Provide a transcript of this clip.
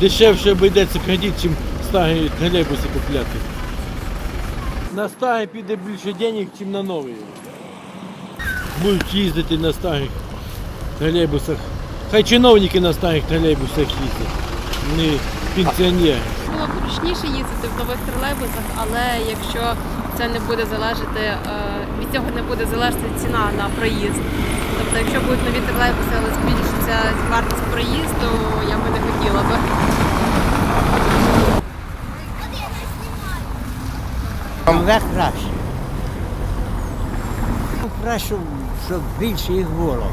дешевше обійдеться кредит, чим старі тролейбуси купляти. На старі піде більше денег, ніж на нові. Будуть їздити на старих тролейбусах. Хай чиновники на старих тролейбусах їздять, не пенсіонери. Було зручніше їздити в нових тролейбусах, але якщо це не буде залежати, е, від цього не буде залежати ціна на проїзд. Тобто, якщо будуть нові тролейбуси, але збільшиться вартість проїзду, я Нове краще. Краще, щоб більше їх було.